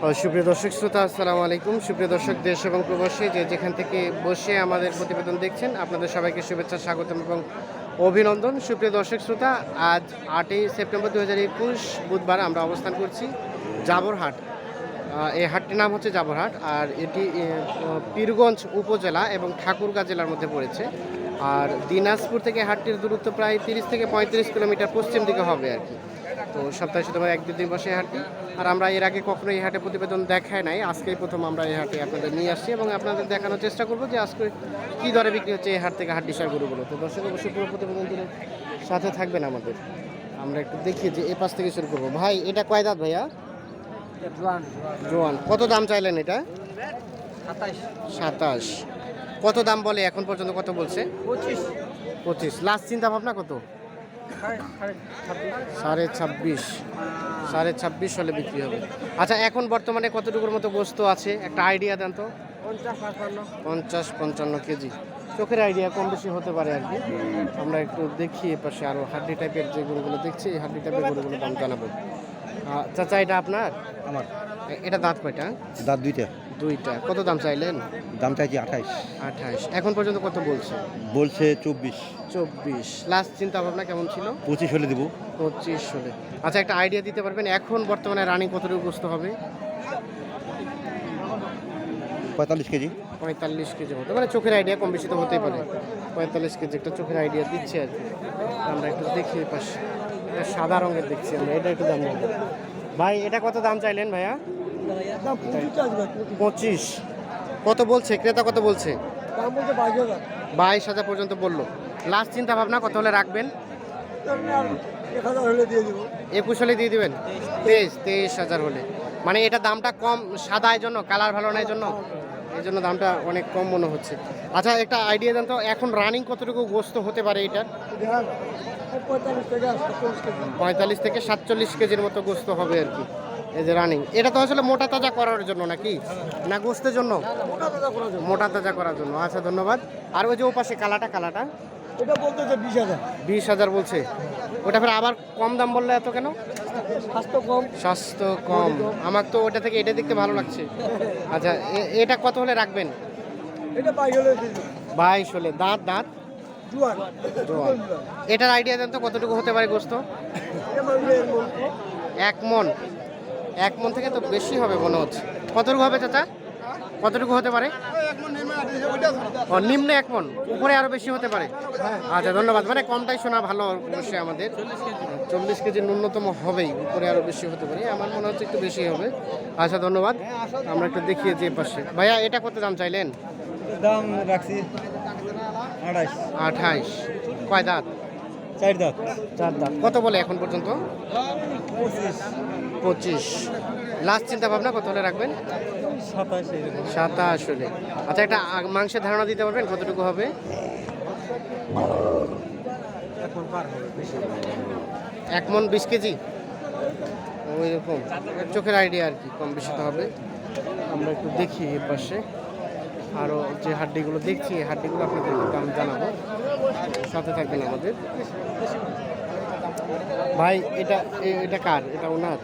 সুপ্রিয় দর্শক, শ্রোতা, আসসালামু আলাইকুম। সুপ্রিয় দর্শক, দেশ এবং প্রবাসী, যে যেখান থেকে বসে আমাদের প্রতিবেদন দেখছেন, আপনাদের সবাইকে শুভেচ্ছা, স্বাগতম এবং অভিনন্দন। সুপ্রিয় দর্শক, শ্রোতা, আজ আটই সেপ্টেম্বর দু হাজার একুশ, বুধবার আমরা অবস্থান করছি জাবরহাট। এই হাটটির নাম হচ্ছে জাবরহাট, আর এটি পীরগঞ্জ উপজেলা এবং ঠাকুরগাঁ জেলার মধ্যে পড়েছে। আর দিনাজপুর থেকে হাটটির দূরত্ব প্রায় তিরিশ থেকে পঁয়ত্রিশ কিলোমিটার পশ্চিম দিকে হবে আর কি। তো সপ্তাহে শুধুমাত্র এক দুদিন বসে হাটটি। আর আমরা এর আগে কখনো এই হাটে প্রতিবেদন দেখায় নাই। আজকেই প্রথম আমরা এই হাটে আপনাদের নিয়ে আসছি এবং আপনাদের দেখানোর চেষ্টা করব যে আজকে কী দরে বিক্রি হচ্ছে এই হাট থেকে হাট বিষয় গরুগুলো। তো দর্শক অবশ্যই পুরো প্রতিবেদনটির সাথে থাকবেন আমাদের। আমরা একটু দেখি যে এ পাশ থেকে শুরু করব। ভাই এটা কয় দাঁত ভাইয়া? জোয়ান। কত দাম চাইলেন এটা? সাতাশ। কত দাম বলে এখন পর্যন্ত কত বলছে? পঁচিশ। পঁচিশ। লাস্ট চিন্তা ভাবনা কত? সাড়ে ছাব্বিশ। সাড়ে ছাব্বিশ হলে বিক্রি হবে। আচ্ছা এখন বর্তমানে কতটুকুর মতো গোস্ত আছে? একটা আইডিয়া দেন তো। পঞ্চাশ পঞ্চান্ন কেজি। চোখের আইডিয়া কম বেশি হতে পারে আর কি। আমরা একটু দেখি এপাশে আরও হাড্ডি টাইপের যে গরুগুলো দেখছি এই হাড্ডি টাইপের গরুগুলো দাম জানাব। চাচা এটা আপনার? আমার। এটা দাঁত কয়টা? দাঁত দুইটা। দুইটা। কত দাম চাইলেন? দাম চাইছি আঠাইশ। আঠাশ এখন পর্যন্ত কত বলছে? বলছে চব্বিশ। চব্বিশ। লাস্ট চিন্তা ভাবনা কেমন ছিল? পঁচিশ হলে দেবো। পঁচিশ হলে। আচ্ছা একটা আইডিয়া দিতে পারবেন। এখন বর্তমানে রানিং কতটুকু গোস্ত হবে? পঁয়তাল্লিশ কেজি। পঁয়তাল্লিশ কেজি মতো। মানে চোখের আইডিয়া কম বেশি তো হতেই পারে। পঁয়তাল্লিশ কেজি একটা চোখের আইডিয়া দিচ্ছে আর কি। আমরা একটু দেখি পাশে এটা সাদা রঙের দেখছি আমরা। এটা একটু দাম ভাই এটা কত দাম চাইলেন ভাইয়া? পঁচিশ কত বলছে? ক্রেতা কত বলছে? বাইশ হাজার। পর্যন্ত বলল। লাস্ট চিন্তা ভাবনা কত হলে রাখবেন? একুশ হলে দিয়ে দিবেন? তেইশ তেইশ হাজার হলে। মানে এটা দামটা কম সাদা এই জন্য কালার ভালো না এই জন্য? এই জন্য দামটা অনেক কম মনে হচ্ছে। আচ্ছা একটা আইডিয়া দেন তো এখন রানিং কতটুকু গোস্ত হতে পারে এটার পঁয়তাল্লিশ থেকে সাতচল্লিশ কেজির মতো গোস্ত হবে আর কি। এই যে রানিং এটা তো আসলে মোটা তাজা করার জন্য নাকি? না গোস্তের জন্য? মোটা তাজা করার জন্য। আচ্ছা ধন্যবাদ। আর ওই যে ও পাশে কালাটা কালাটা? এটা বলতে যে বিশ হাজার। বিশ হাজার বলছে। ওটা ফের আবার কম দাম বললে এত কেন? স্বাস্থ্য কম। স্বাস্থ্য কম। আমার তো ওটা থেকে এটা দেখতে ভালো লাগছে। আচ্ছা এটা কত হলে রাখবেন? এটা বাইশ হলে বাইশ হলে। দাঁত দাঁত? এটার আইডিয়া দেন তো কতটুকু হতে পারে গোস্ত। এক মন। এক মন থেকে তো বেশি হবে মনে হচ্ছে। কতটুকু হবে চাচা? কতটুকু হতে পারে? ও নিম্নে এক মন উপরে আরও বেশি হতে পারে। আচ্ছা ধন্যবাদ। মানে কমটাই শোনা ভালো অবশ্যই আমাদের। চল্লিশ কেজি ন্যূনতম হবেই উপরে আরও বেশি হতে পারে। আমার মনে হচ্ছে একটু বেশি হবে। আচ্ছা ধন্যবাদ। আমরা একটু দেখিয়ে যে পাশে ভাইয়া এটা কত দাম চাইলেন? দাম রাখছি আঠাইশ আঠাইশ কয় দাঁত? চার দাঁত। চার দাঁত। কত বলে এখন পর্যন্ত? পঁচিশ। লাস্ট চিন্তা ভাবনা কত হলে রাখবেন? সাতাশ হলে। আচ্ছা একটা মাংসের ধারণা দিতে পারবেন? কতটুকু হবে? এক মন বিশ কেজি? ওই রকম চোখের আইডিয়া আর কি কম বেশি তো হবে। আমরা একটু দেখি এ পাশে আরও যে হাড্ডিগুলো দেখছি এই হাড্ডিগুলো আপনাদের দাম জানাব। সাথে থাকবেন আমাদের। ভাই এটা এটা কার? এটা ওনার?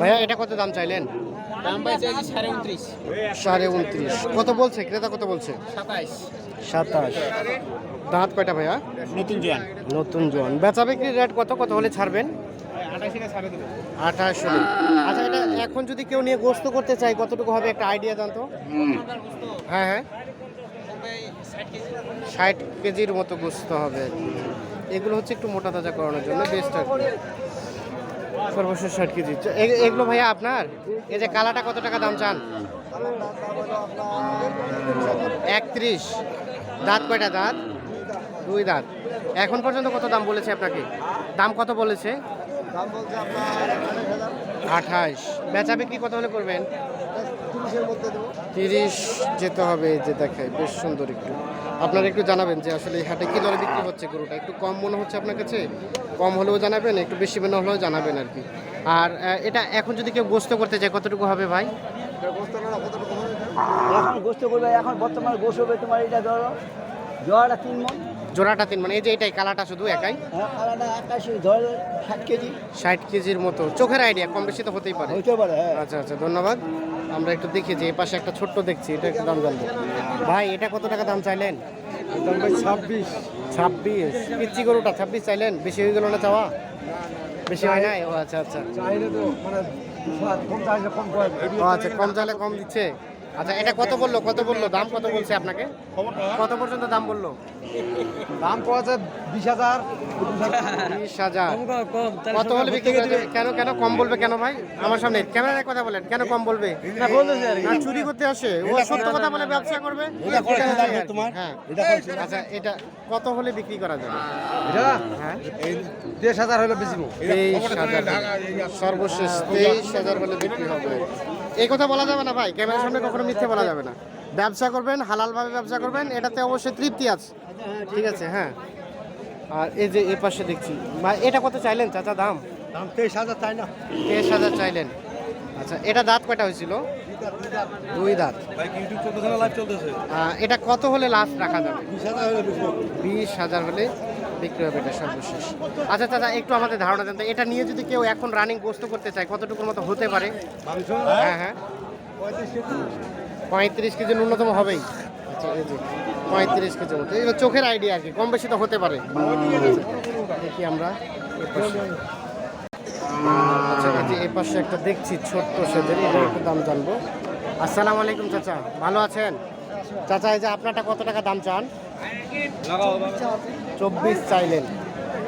ভাইয়া এটা কত দাম চাইলেন? সাড়ে উনত্রিশ। সাড়ে উনত্রিশ। কত বলছে? ক্রেতা কত বলছে? সাতাশ। দাঁত কয়টা ভাইয়া? নতুন জোয়ান। নতুন জোয়ান। বেচা বিক্রির রেট কত? কত হলে ছাড়বেন? আঠাশ থেকে সাড়ে দেবো। আঠাশ আচ্ছা এটা এখন যদি কেউ নিয়ে গোস্ত করতে চায় কতটুকু হবে একটা আইডিয়া দেন তো হ্যাঁ হ্যাঁ। ষাট কেজির মতো গোস্ত হবে। এগুলো হচ্ছে একটু মোটা তাজা করানোর জন্য বেস্ট আর সর্বশেষ ষাট কেজি। এ- এগুলো ভাইয়া আপনার? এই যে কালাটা কত টাকা দাম চান? একত্রিশ। দাঁত কয়টা দাঁত? দুই দাঁত। এখন পর্যন্ত কত দাম বলেছে আপনাকে? দাম কত বলেছে? আঠাশ। বেচা বিক্রি কত হলে করবেন? তিরিশের মধ্যে দেবো। তিরিশ যেতে হবে যে দেখায় বেশ সুন্দর একটু। আপনারা একটু জানাবেন যে আসলে হাটে কী দরে বিক্রি হচ্ছে গরুটা? একটু কম মনে হচ্ছে আপনার কাছে? কম হলেও জানাবেন একটু বেশি মনে হলেও জানাবেন আর কি। আর এটা এখন যদি কেউ গোস্ত করতে চায় কতটুকু হবে ভাই? গোস্ত এখন গোস্ত করবে এখন বর্তমানে গোস্ত হবে তোমার এটা ধরো জোয়াটা তিন মন জোড়াটা তিন মানে এই যে এটাই কালাটা শুধু একাই? হ্যাঁ আলাদা আকাশি ধর ষাট কেজি। ষাট কেজির মতো। চোখের আইডিয়া কম বেশি তো হতেই পারে। হইতে পারে হ্যাঁ। আচ্ছা আচ্ছা ধন্যবাদ। আমরা একটু দেখি যে এই পাশে একটা ছোট্ট দেখছি এটা একটু দাম জানব। ভাই এটা কত টাকা দাম চাইলেন? ছাব্বিশ। ছাব্বিশ। পিচ্ছি গরুটা ছাব্বিশ চাইলেন? বেশি হয়ে গেল না চাওয়া? বেশি হয় নাই? ও আচ্ছা আচ্ছা। চাইলে তো মানে আচ্ছা কম চাইলে কম দিচ্ছে। আচ্ছা এটা কত বলল? কত বলল? দাম কত বলছে আপনাকে? কত পর্যন্ত দাম বলল? দাম পাওয়া যায় বিশ হাজার বিশ হাজার। কত হলে বিক্রি? কেন কেন কম বলবে কেন ভাই? আমার সামনে ক্যামেরায় কথা বলেন কেন কম বলবে? না চুরি করতে আসে। ও সত্য কথা বলে ব্যবসা করবে? হ্যাঁ। আচ্ছা এটা কত হলে বিক্রি করা যাবে? হ্যাঁ। হাজার হলে বেশি তেইশ হাজার সর্বশেষ তেইশ হাজার হলে বিক্রি হবে। এই কথা বলা যাবে না ভাই। ক্যামেরার সামনে কখনো মিথ্যে বলা যাবে না। ব্যবসা করবেন হালালভাবে ব্যবসা করবেন এটাতে অবশ্যই তৃপ্তি আছে। ঠিক আছে হ্যাঁ। আর এই যে এই পাশে দেখছি ভাই এটা কত চাইলেন চাচা দাম? দাম তেইশ হাজার তাই না। তেইশ হাজার চাইলেন। আচ্ছা এটা দাঁত কয়টা হয়েছিল? দুই দাঁত। ভাই ইউটিউব চলতেছে লাইভ চলতেছে? এটা কত হলে লাস্ট রাখা যাবে? বিশ হাজার হলে বিক্রি হবে এটা সর্বশেষ। আচ্ছা চাচা, একটু আমাদের ধারণা দেন এটা নিয়ে যদি কেউ এখন রানিং গোস্ত করতে চায়, কতটুকুর মতো হতে পারে? হ্যাঁ হ্যাঁ। পঁয়ত্রিশ কেজি ন্যূনতম হবেই। আচ্ছা পঁয়ত্রিশ কেজির মতো। এবার চোখের আইডিয়া আর কি, কম বেশি তো হতে পারে। দেখি আমরা আচ্ছা এই পাশে একটা দেখছি ছোট্ট সেদের এটার একটু দাম জানব। আসসালামু আলাইকুম, চাচা, ভালো আছেন? চাচা, এই যে আপনারটা কত টাকা দাম চান? চব্বিশ চাইলেন।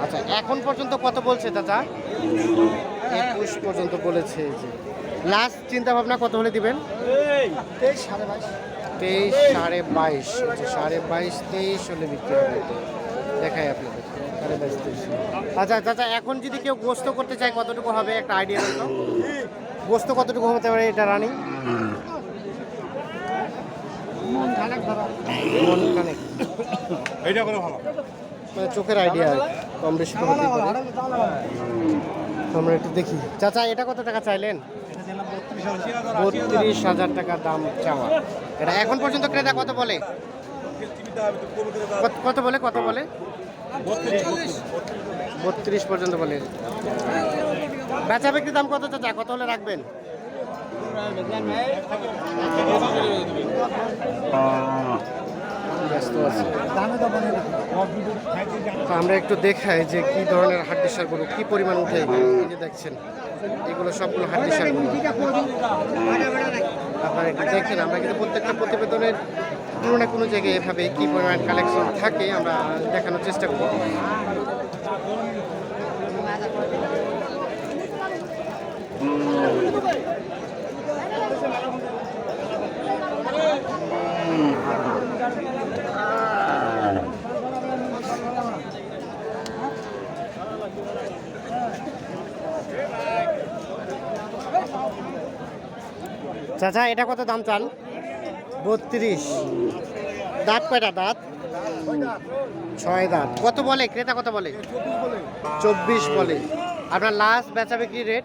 আচ্ছা এখন পর্যন্ত কত বলছে চাচা? একুশ পর্যন্ত বলেছে যে লাস্ট চিন্তা ভাবনা কত হলে দিবেন? তেইশ সাড়ে বাইশ। তেইশ সাড়ে বাইশ আচ্ছা সাড়ে বাইশ তেইশ হলে বিক্রি হবে দেখাই আপনাদের সাড়ে বাইশ তেইশ। আচ্ছা চাচা এখন যদি কেউ গোস্ত করতে চায় কতটুকু হবে? একটা আইডিয়া দেন গোস্ত কতটুকু হতে পারে এটা রানিং? মন খানেক মন খানেক এইটা করে ভালো। মানে চোখের আইডিয়া কম বেশি তো হতেই পারে। আমরা একটু দেখি। চাচা, এটা কত টাকা চাইলেন? বত্রিশ হাজার টাকা দাম চাওয়া। এটা এখন পর্যন্ত ক্রেতা কত বলে? কত- কত বলে কত বলে? বত্রিশ পর্যন্ত বলে। বেচা বিক্রির দাম কত চাচা? কত হলে রাখবেন? ব্যস্ত আছে। তো আমরা একটু দেখাই যে কি ধরনের হাড্ডি সার গরু কি পরিমাণ উঠে এই যে দেখছেন, এগুলো সবগুলো হাড্ডি সার গরু আপনারা একটু আমরা কিন্তু প্রত্যেকটা প্রতিবেদনের কোনো না কোনো জায়গায় এভাবে কি পরিমাণ কালেকশন থাকে, আমরা দেখানোর চেষ্টা করব। চাচা এটা কত দাম চান? বত্রিশ। দাঁত কয়টা দাঁত? ছয় দাঁত। কত বলে? ক্রেতা কত বলে? চব্বিশ বলে। আপনার লাস্ট বেচা বিক্রি রেট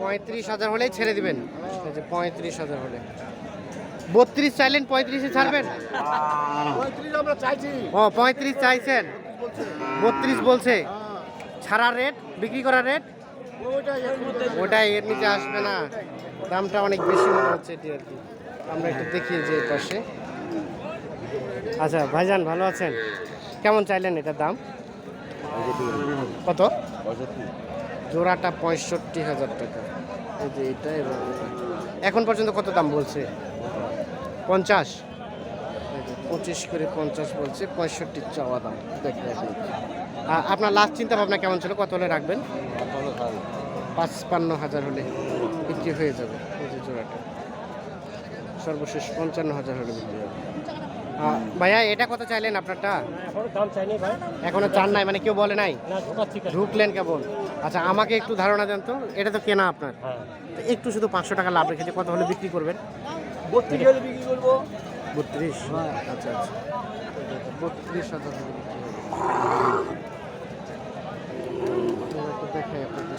পঁয়ত্রিশ হাজার হলেই ছেড়ে দিবেন। পঁয়ত্রিশ হাজার হলে। বত্রিশ চাইলেন পঁয়ত্রিশে ছাড়বেন? ও পঁয়ত্রিশ চাইছেন? বত্রিশ বলছে। ছাড়ার রেট বিক্রি করার রেট ওটাই, এর নিচে আসবে না। দামটা অনেক বেশি মনে হচ্ছে এটি আর কি। আমরা একটু দেখি যে পাশে। আচ্ছা ভাইজান, ভালো আছেন? কেমন চাইলেন এটার দাম? কত? জোড়াটা পঁয়ষট্টি হাজার টাকা। এই যে এটা এখন পর্যন্ত কত দাম বলছে? পঞ্চাশ? পঁচিশ করে পঞ্চাশ বলছে পঁয়ষট্টির চাওয়া দাম। দেখে এখন আ- আপনার লাস্ট চিন্তা ভাবনা কেমন ছিল? কত হলে রাখবেন? পাঁচপান্ন হাজার হলে বিক্রি হয়ে যাবে এই যে জোড়াটা। সর্বশেষ পঞ্চান্ন হাজার হলে বিক্রি হবে। ভাইয়া এটা কত চাইলেন আপনারটা? এখনও চান নাই মানে কেউ বলে নাই? ঢুকলেন কেবল। আচ্ছা আমাকে একটু ধারণা দেন তো এটা তো কেনা আপনার। হ্যাঁ। একটু শুধু পাঁচশো টাকা লাভ রেখেছে কত হলে বিক্রি করবেন? বত্রিশ হলে বিক্রি করব। বত্রিশ? আচ্ছা আচ্ছা। বত্রিশ হাজার হলে বিক্রি হবে। আমরা একটু দেখাই আপনাদের